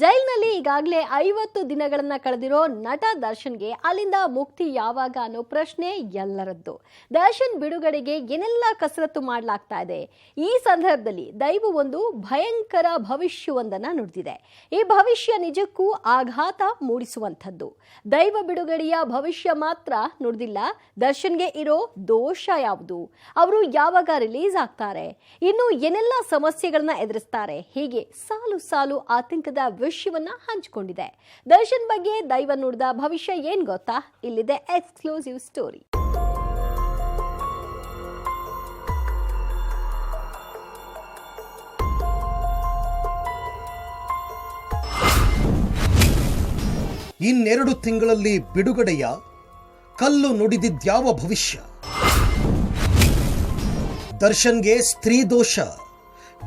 ಜೈಲ್ನಲ್ಲಿ ಈಗಾಗಲೇ ಐವತ್ತು ದಿನಗಳನ್ನ ಕಳೆದಿರೋ ನಟ ದರ್ಶನ್ಗೆ ಅಲ್ಲಿಂದ ಮುಕ್ತಿ ಯಾವಾಗ ಅನ್ನೋ ಪ್ರಶ್ನೆ ಎಲ್ಲರದ್ದು. ದರ್ಶನ್ ಬಿಡುಗಡೆಗೆ ಏನೆಲ್ಲ ಕಸರತ್ತು ಮಾಡಲಾಗ್ತಾ ಇದೆ? ಈ ಸಂದರ್ಭದಲ್ಲಿ ದೈವ ಒಂದು ಭಯಂಕರ ಭವಿಷ್ಯವೊಂದನ್ನ ನುಡಿದಿದೆ. ಈ ಭವಿಷ್ಯ ನಿಜಕ್ಕೂ ಆಘಾತ ಮೂಡಿಸುವಂಥದ್ದು. ದೈವ ಬಿಡುಗಡೆಯ ಭವಿಷ್ಯ ಮಾತ್ರ ನುಡಿದಿಲ್ಲ, ದರ್ಶನ್ಗೆ ಇರೋ ದೋಷ ಯಾವುದು? ಅವರು ಯಾವಾಗ ರಿಲೀಸ್ ಆಗ್ತಾರೆ? ಇನ್ನು ಏನೆಲ್ಲ ಸಮಸ್ಯೆಗಳನ್ನ ಎದುರಿಸ್ತಾರೆ? ಹೀಗೆ ಸಾಲು ಸಾಲು ಆತಂಕದ ವಿಷಯವನ್ನ ಹಂಚಿಕೊಂಡಿದೆ. ದರ್ಶನ್ ಬಗ್ಗೆ ದೈವ ನುಡಿದ ಭವಿಷ್ಯ ಏನ್ ಗೊತ್ತಾ? ಇಲ್ಲಿದೆ ಎಕ್ಸ್ಕ್ಲೂಸಿವ್ ಸ್ಟೋರಿ. ಇನ್ನೆರಡು ತಿಂಗಳಲ್ಲಿ ಬಿಡುಗಡೆಯ ಕಲ್ಲು ನುಡಿದಿದ್ಯಾವ ಭವಿಷ್ಯ? ದರ್ಶನ್ಗೆ ಸ್ತ್ರೀ ದೋಷ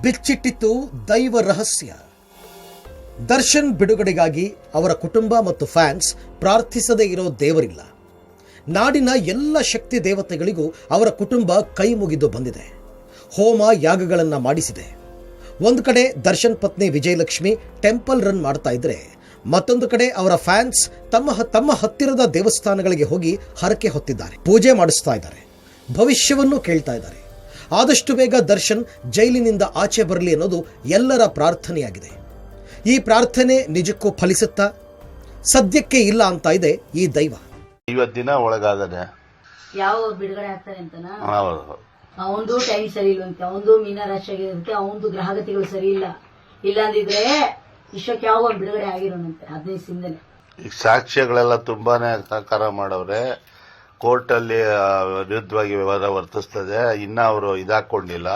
ಬಿಚ್ಚಿಟ್ಟಿತ್ತು ದೈವ ರಹಸ್ಯ. ದರ್ಶನ್ ಬಿಡುಗಡೆಗಾಗಿ ಅವರ ಕುಟುಂಬ ಮತ್ತು ಫ್ಯಾನ್ಸ್ ಪ್ರಾರ್ಥಿಸದೇ ಇರೋ ದೇವರಿಲ್ಲ. ನಾಡಿನ ಎಲ್ಲ ಶಕ್ತಿ ದೇವತೆಗಳಿಗೂ ಅವರ ಕುಟುಂಬ ಕೈ ಮುಗಿದು ಬಂದಿದೆ. ಹೋಮ ಯಾಗಗಳನ್ನು ಮಾಡಿಸಿದೆ. ಒಂದು ಕಡೆ ದರ್ಶನ್ ಪತ್ನಿ ವಿಜಯಲಕ್ಷ್ಮಿ ಟೆಂಪಲ್ ರನ್ ಮಾಡ್ತಾ ಇದ್ರೆ, ಮತ್ತೊಂದು ಕಡೆ ಅವರ ಫ್ಯಾನ್ಸ್ ತಮ್ಮ ತಮ್ಮ ಹತ್ತಿರದ ದೇವಸ್ಥಾನಗಳಿಗೆ ಹೋಗಿ ಹರಕೆ ಹೊತ್ತಿದ್ದಾರೆ. ಪೂಜೆ ಮಾಡಿಸ್ತಾ ಇದ್ದಾರೆ. ಭವಿಷ್ಯವನ್ನು ಕೇಳ್ತಾ ಇದ್ದಾರೆ. ಆದಷ್ಟು ಬೇಗ ದರ್ಶನ್ ಜೈಲಿನಿಂದ ಆಚೆ ಬರಲಿ ಅನ್ನೋದು ಎಲ್ಲರ ಪ್ರಾರ್ಥನೆಯಾಗಿದೆ. ಈ ಪ್ರಾರ್ಥನೆ ನಿಜಕ್ಕೂ ಫಲಿಸುತ್ತಾ? ಸದ್ಯಕ್ಕೆ ಇಲ್ಲ ಅಂತ ಇದೆ ಈ ದೈವ. ಐವತ್ತು ದಿನ ಒಳಗಾಗದೆ ಯಾವ ಬಿಡುಗಡೆ ಆಗ್ತಾರೆ ಅಂತನಾ? ಹೌದು. ಅವಂದು ಟೈಮ್ ಸರಿ ಇಲ್ವಂತೆ ಅವಂದು ಆಗಿರುತ್ತೆ ಅವಂದು ಗ್ರಹಗತಿಗಳು ಸರಿ ಇಲ್ಲ. ಇಲ್ಲಾಂದಿದ್ರೆ ವಿಶ್ವಕ್ಕೆ ಯಾವ ಬಿಡುಗಡೆ ಆಗಿರೋನಂತೆ ಹದಿನೈದು ದಿನದಲ್ಲಿ ಈಗ ಸಾಕ್ಷ್ಯಗಳೆಲ್ಲ ತುಂಬಾನೇ ಸಹಕಾರ ಮಾಡವ್ರೆ. ಕೋರ್ಟಲ್ಲಿ ಅಲ್ಲಿ ವಿರುದ್ಧವಾಗಿ ವ್ಯವಹಾರ ವರ್ತಿಸ್ತದೆ. ಇನ್ನ ಅವರು ಇದಾಕೊಂಡಿಲ್ಲ.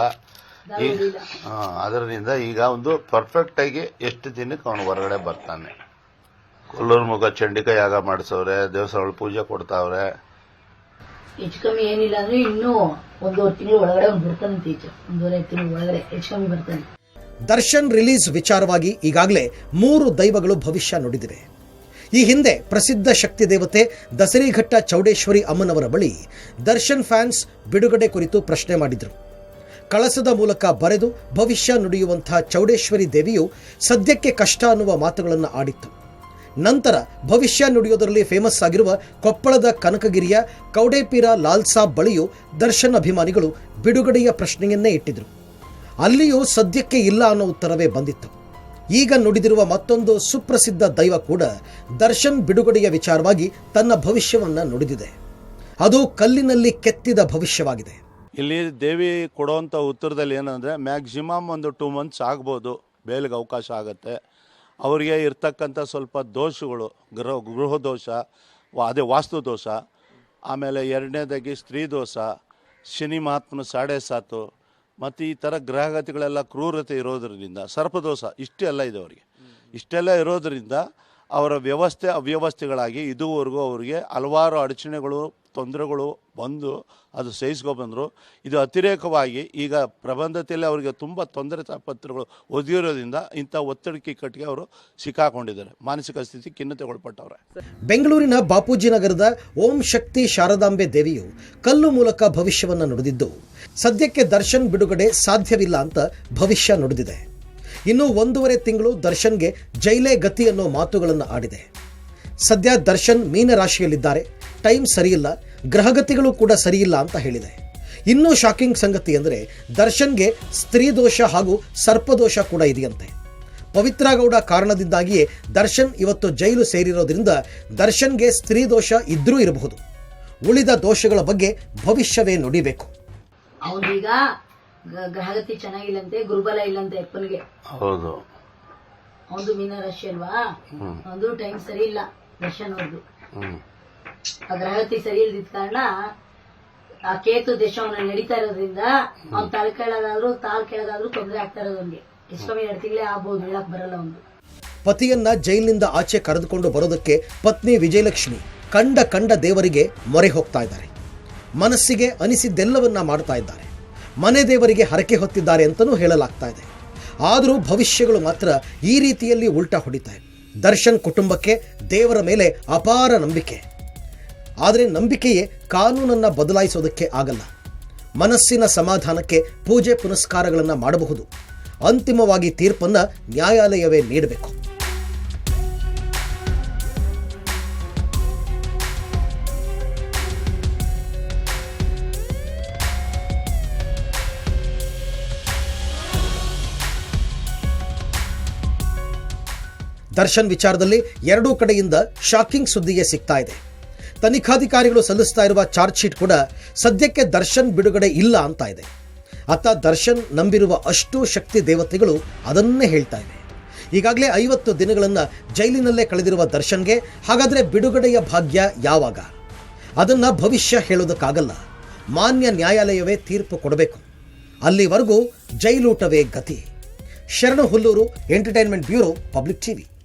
ಅದರಿಂದ ಈಗ ಒಂದು ಪರ್ಫೆಕ್ಟ್ ಆಗಿ ಎಷ್ಟು ದಿನಕ್ಕೆ ಅವನು ಹೊರಗಡೆ ಬರ್ತಾನೆ. ಕೊಲ್ಲೂರು ಮುಖ ಚಂಡಿಕಾ ಯಾಗ ಮಾಡಿಸವ್ರೆ ದೇವಸ್ಥಾನ ಪೂಜೆ ಕೊಡ್ತಾವ್ರೆ. ಹೆಚ್ಚು ಕಮ್ಮಿ ಏನಿಲ್ಲ ಅಂದ್ರೆ ಇನ್ನೂ ಒಂದೂವರೆ ತಿಂಗಳು ಒಳಗಡೆ ಅವ್ನು ಬರ್ತಾನೆ ಟೀಚರ್ ಒಂದೂವರೆ ತಿಂಗಳು ಒಳಗಡೆ ಹೆಚ್ಚು ಕಮ್ಮಿ ಬರ್ತಾನೆ. ದರ್ಶನ್ ರಿಲೀಸ್ ವಿಚಾರವಾಗಿ ಈಗಾಗಲೇ ಮೂರು ದೈವಗಳು ಭವಿಷ್ಯ ನುಡಿದಿವೆ. ಈ ಹಿಂದೆ ಪ್ರಸಿದ್ಧ ಶಕ್ತಿ ದೇವತೆ ದಸರಿಘಟ್ಟ ಚೌಡೇಶ್ವರಿ ಅಮ್ಮನವರ ಬಳಿ ದರ್ಶನ್ ಫ್ಯಾನ್ಸ್ ಬಿಡುಗಡೆ ಕುರಿತು ಪ್ರಶ್ನೆ ಮಾಡಿದ್ರು. ಕಳಸದ ಮೂಲಕ ಬರೆದು ಭವಿಷ್ಯ ನುಡಿಯುವಂತಹ ಚೌಡೇಶ್ವರಿ ದೇವಿಯು ಸದ್ಯಕ್ಕೆ ಕಷ್ಟ ಅನ್ನುವ ಮಾತುಗಳನ್ನು ಆಡಿತ್ತು. ನಂತರ ಭವಿಷ್ಯ ನುಡಿಯೋದರಲ್ಲಿ ಫೇಮಸ್ ಆಗಿರುವ ಕೊಪ್ಪಳದ ಕನಕಗಿರಿಯ ಕೌಡೇಪೀರ ಲಾಲ್ಸಾ ಸಾಬ್ ಬಳಿಯೂ ದರ್ಶನ್ ಅಭಿಮಾನಿಗಳು ಬಿಡುಗಡೆಯ ಪ್ರಶ್ನೆಯನ್ನೇ ಇಟ್ಟಿದ್ರು. ಅಲ್ಲಿಯೂ ಸದ್ಯಕ್ಕೆ ಇಲ್ಲ ಅನ್ನೋ ಉತ್ತರವೇ ಬಂದಿತ್ತು. ಈಗ ನುಡಿದಿರುವ ಮತ್ತೊಂದು ಸುಪ್ರಸಿದ್ಧ ದೈವ ಕೂಡ ದರ್ಶನ್ ಬಿಡುಗಡೆಯ ವಿಚಾರವಾಗಿ ತನ್ನ ಭವಿಷ್ಯವನ್ನು ನುಡಿದಿದೆ. ಅದು ಕಲ್ಲಿನಲ್ಲಿ ಕೆತ್ತಿದ ಭವಿಷ್ಯವಾಗಿದೆ. ಇಲ್ಲಿ ದೇವಿ ಕೊಡೋವಂಥ ಉತ್ತರದಲ್ಲಿ ಏನಂದರೆ ಮ್ಯಾಕ್ಸಿಮಮ್ ಒಂದು ಟೂ ಮಂತ್ಸ್ ಆಗ್ಬೋದು, ಬೇಲಿಗೆ ಅವಕಾಶ ಆಗುತ್ತೆ. ಅವರಿಗೆ ಇರ್ತಕ್ಕಂಥ ಸ್ವಲ್ಪ ದೋಷಗಳು, ಗೃಹ ಗೃಹ ದೋಷ ಅದೇ ವಾಸ್ತು ದೋಷ, ಆಮೇಲೆ ಎರಡನೇದಾಗಿ ಸ್ತ್ರೀ ದೋಷ, ಶನಿ ಮಹಾತ್ಮನ ಸಾಡೆ ಸಾತು, ಮತ್ತು ಈ ಥರ ಗ್ರಹಗತಿಗಳೆಲ್ಲ ಕ್ರೂರತೆ ಇರೋದ್ರಿಂದ ಸರ್ಪದೋಷ ಇಷ್ಟೆಲ್ಲ ಇದೆ ಅವರಿಗೆ. ಇಷ್ಟೆಲ್ಲ ಇರೋದ್ರಿಂದ ಅವರ ವ್ಯವಸ್ಥೆ ಅವ್ಯವಸ್ಥೆಗಳಾಗಿ ಇದುವರೆಗೂ ಅವರಿಗೆ ಹಲವಾರು ಅಡಚಣೆಗಳು, ತೊಂದರೆಗಳು ಬಂದು ಅದು ಸಹಿಸ್ಕೊಬಂದರು ಇದು ಅತಿರೇಕವಾಗಿ ಈಗ ಪ್ರಬಂಧತೆಯಲ್ಲಿ ಅವರಿಗೆ ತುಂಬ ತೊಂದರೆ ಪತ್ರಗಳು ಒದಗಿರೋದ್ರಿಂದ ಇಂಥ ಒತ್ತಡಕ್ಕೆ ಕಟ್ಟಿಗೆ ಅವರು ಸಿಕ್ಕಾಕೊಂಡಿದ್ದಾರೆ. ಮಾನಸಿಕ ಸ್ಥಿತಿ ಖಿನ್ನತೆಗೊಳಪಟ್ಟವ್ರೆ. ಬೆಂಗಳೂರಿನ ಬಾಪೂಜಿ ನಗರದ ಓಂ ಶಕ್ತಿ ಶಾರದಾಂಬೆ ದೇವಿಯು ಕಲ್ಲು ಮೂಲಕ ಭವಿಷ್ಯವನ್ನು ನುಡಿದಿದ್ದು, ಸದ್ಯಕ್ಕೆ ದರ್ಶನ್ ಬಿಡುಗಡೆ ಸಾಧ್ಯವಿಲ್ಲ ಅಂತ ಭವಿಷ್ಯ ನುಡಿದಿದೆ. ಇನ್ನು ಒಂದೂವರೆ ತಿಂಗಳು ದರ್ಶನ್ಗೆ ಜೈಲೇ ಗತಿ ಅನ್ನೋ ಮಾತುಗಳನ್ನು ಆಡಿದೆ. ಸದ್ಯ ದರ್ಶನ್ ಮೀನರಾಶಿಯಲ್ಲಿದ್ದಾರೆ. ಟೈಮ್ ಸರಿಯಿಲ್ಲ, ಗ್ರಹಗತಿಗಳು ಕೂಡ ಸರಿಯಿಲ್ಲ ಅಂತ ಹೇಳಿದೆ. ಇನ್ನೂ ಶಾಕಿಂಗ್ ಸಂಗತಿ ಅಂದರೆ ದರ್ಶನ್ಗೆ ಸ್ತ್ರೀ ದೋಷ ಹಾಗೂ ಸರ್ಪದೋಷ ಕೂಡ ಇದೆಯಂತೆ. ಪವಿತ್ರ ಗೌಡ ಕಾರಣದಿಂದಾಗಿಯೇ ದರ್ಶನ್ ಇವತ್ತು ಜೈಲು ಸೇರಿರೋದ್ರಿಂದ ದರ್ಶನ್ಗೆ ಸ್ತ್ರೀ ದೋಷ ಇದ್ರೂ ಇರಬಹುದು. ಉಳಿದ ದೋಷಗಳ ಬಗ್ಗೆ ಭವಿಷ್ಯವೇ ನುಡಿಬೇಕು. ಗ್ರಹಗತಿ ಚೆನ್ನಾಗಿಲ್ಲಂತೆ ಗುರುಬಲ ಇಲ್ಲಂತೆ ಅಪ್ಪನಿಗೆ. ಹೌದು. ಮೀನ ರಾಶಿ ಅಲ್ವಾ? ಒಂದು ಟೈಮ್ ಸರಿ ಇಲ್ಲ ದರ್ಶನ್ ಅವ್ರದ್ದು ಆ ಗ್ರಹಗತಿ ಸರಿ ಇಲ್ದಿದ್ ಕಾರಣ ಆ ಕೇತು ದೇಶ ಅವನ ನಡೀತಾ ಇರೋದ್ರಿಂದ ಅವ್ನ್ ತಲೆ ಕೇಳೋದಾದ್ರು ತಾಳ್ ಕೇಳೋದಾದ್ರು ತೊಂದರೆ ಆಗ್ತಾ ಇರೋದು ಅವ್ನಿಗೆ. ಎಷ್ಟೊಮ್ಮೆ ಎರಡು ತಿಂಗಳೇ ಆಗ್ಬೋದು ಹೇಳಕ್ ಬರಲ್ಲ ಅವ್ನು ಪತಿಯನ್ನ ಜೈಲಿನಿಂದ ಆಚೆ ಕರೆದುಕೊಂಡು ಬರೋದಕ್ಕೆ ಪತ್ನಿ ವಿಜಯಲಕ್ಷ್ಮಿ ಕಂಡ ಕಂಡ ದೇವರಿಗೆ ಮೊರೆ ಹೋಗ್ತಾ ಇದ್ದಾರೆ. ಮನಸ್ಸಿಗೆ ಅನಿಸಿದ್ದೆಲ್ಲವನ್ನ ಮಾಡ್ತಾ ಇದ್ದಾರೆ. ಮನೆ ದೇವರಿಗೆ ಹರಕೆ ಹೊತ್ತಿದ್ದಾರೆ ಅಂತಲೂ ಹೇಳಲಾಗ್ತಾ ಇದೆ. ಆದರೂ ಭವಿಷ್ಯಗಳು ಮಾತ್ರ ಈ ರೀತಿಯಲ್ಲಿ ಉಲ್ಟಾ ಹೊಡಿತಾ ಇವೆ ದರ್ಶನ್ ಕುಟುಂಬಕ್ಕೆ ದೇವರ ಮೇಲೆ ಅಪಾರ ನಂಬಿಕೆ. ಆದರೆ ನಂಬಿಕೆಯೇ ಕಾನೂನನ್ನು ಬದಲಾಯಿಸೋದಕ್ಕೆ ಆಗಲ್ಲ. ಮನಸ್ಸಿನ ಸಮಾಧಾನಕ್ಕೆ ಪೂಜೆ ಪುನಸ್ಕಾರಗಳನ್ನು ಮಾಡಬಹುದು. ಅಂತಿಮವಾಗಿ ತೀರ್ಪನ್ನು ನ್ಯಾಯಾಲಯವೇ ನೀಡಬೇಕು. ದರ್ಶನ್ ವಿಚಾರದಲ್ಲಿ ಎರಡೂ ಕಡೆಯಿಂದ ಶಾಕಿಂಗ್ ಸುದ್ದಿಗೆ ಸಿಗ್ತಾ ಇದೆ. ತನಿಖಾಧಿಕಾರಿಗಳು ಸಲ್ಲಿಸ್ತಾ ಇರುವ ಚಾರ್ಜ್ ಶೀಟ್ ಕೂಡ ಸದ್ಯಕ್ಕೆ ದರ್ಶನ್ ಬಿಡುಗಡೆ ಇಲ್ಲ ಅಂತ ಇದೆ. ಅತ್ತ ದರ್ಶನ್ ನಂಬಿರುವ ಅಷ್ಟು ಶಕ್ತಿ ದೇವತೆಗಳು ಅದನ್ನೇ ಹೇಳ್ತಾ ಇವೆ. ಈಗಾಗಲೇ ಐವತ್ತು ದಿನಗಳನ್ನು ಜೈಲಿನಲ್ಲೇ ಕಳೆದಿರುವ ದರ್ಶನ್ಗೆ ಹಾಗಾದರೆ ಬಿಡುಗಡೆಯ ಭಾಗ್ಯ ಯಾವಾಗ? ಅದನ್ನು ಭವಿಷ್ಯ ಹೇಳೋದಕ್ಕಾಗಲ್ಲ. ಮಾನ್ಯ ನ್ಯಾಯಾಲಯವೇ ತೀರ್ಪು ಕೊಡಬೇಕು. ಅಲ್ಲಿವರೆಗೂ ಜೈಲೂಟವೇ ಗತಿ. Sharanu Hullur entertainment bureau public TV.